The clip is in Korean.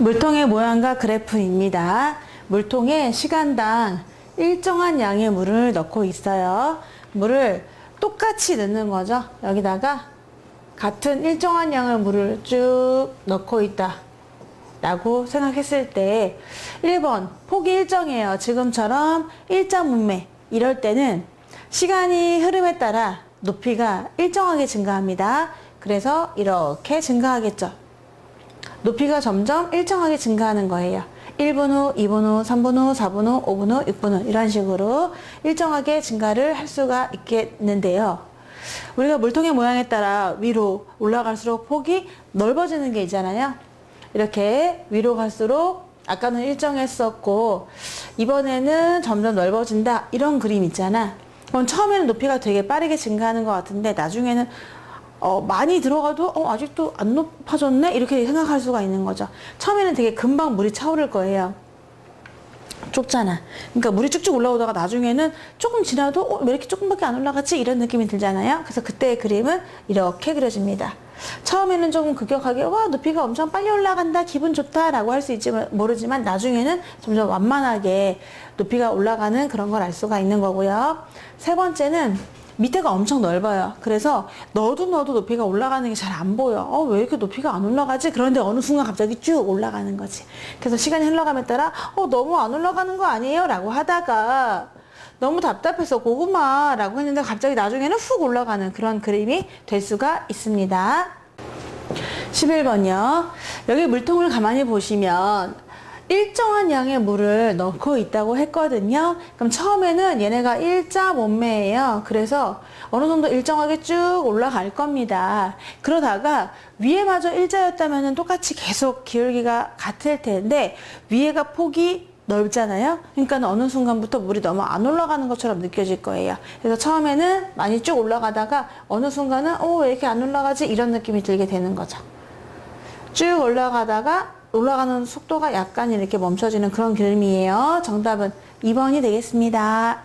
물통의 모양과 그래프입니다. 물통에 시간당 일정한 양의 물을 넣고 있어요. 물을 똑같이 넣는 거죠. 여기다가 같은 일정한 양의 물을 쭉 넣고 있다. 라고 생각했을 때 1번 폭이 일정해요. 지금처럼 일자 문매 이럴 때는 시간이 흐름에 따라 높이가 일정하게 증가합니다. 그래서 이렇게 증가하겠죠. 높이가 점점 일정하게 증가하는 거예요. 1분 후, 2분 후, 3분 후, 4분 후, 5분 후, 6분 후 이런 식으로 일정하게 증가를 할 수가 있겠는데요. 우리가 물통의 모양에 따라 위로 올라갈수록 폭이 넓어지는 게 있잖아요. 이렇게 위로 갈수록 아까는 일정했었고 이번에는 점점 넓어진다 이런 그림 있잖아. 그럼 처음에는 높이가 되게 빠르게 증가하는 것 같은데 나중에는 어, 많이 들어가도 어, 아직도 안 높아졌네 이렇게 생각할 수가 있는 거죠. 처음에는 되게 금방 물이 차오를 거예요. 좁잖아. 그러니까 물이 쭉쭉 올라오다가 나중에는 조금 지나도 어, 왜 이렇게 조금밖에 안 올라갔지 이런 느낌이 들잖아요. 그래서 그때의 그림은 이렇게 그려집니다. 처음에는 조금 급격하게 와 높이가 엄청 빨리 올라간다 기분 좋다라고 할 수 있지 모르지만 나중에는 점점 완만하게 높이가 올라가는 그런 걸 알 수가 있는 거고요. 세 번째는 밑에가 엄청 넓어요. 그래서 넣어도 넣어도 높이가 올라가는 게 잘 안 보여. 어, 왜 이렇게 높이가 안 올라가지? 그런데 어느 순간 갑자기 쭉 올라가는 거지. 그래서 시간이 흘러감에 따라, 어, 너무 안 올라가는 거 아니에요? 라고 하다가, 너무 답답해서 고구마라고 했는데 갑자기 나중에는 훅 올라가는 그런 그림이 될 수가 있습니다. 11번이요. 여기 물통을 가만히 보시면 일정한 양의 물을 넣고 있다고 했거든요. 그럼 처음에는 얘네가 일자 몸매예요. 그래서 어느 정도 일정하게 쭉 올라갈 겁니다. 그러다가 위에마저 일자였다면 똑같이 계속 기울기가 같을 텐데 위에가 폭이 넓잖아요. 그러니까 어느 순간부터 물이 너무 안 올라가는 것처럼 느껴질 거예요. 그래서 처음에는 많이 쭉 올라가다가 어느 순간은 어, 왜 이렇게 안 올라가지? 이런 느낌이 들게 되는 거죠. 쭉 올라가다가 올라가는 속도가 약간 이렇게 멈춰지는 그런 그림이에요. 정답은 2번이 되겠습니다.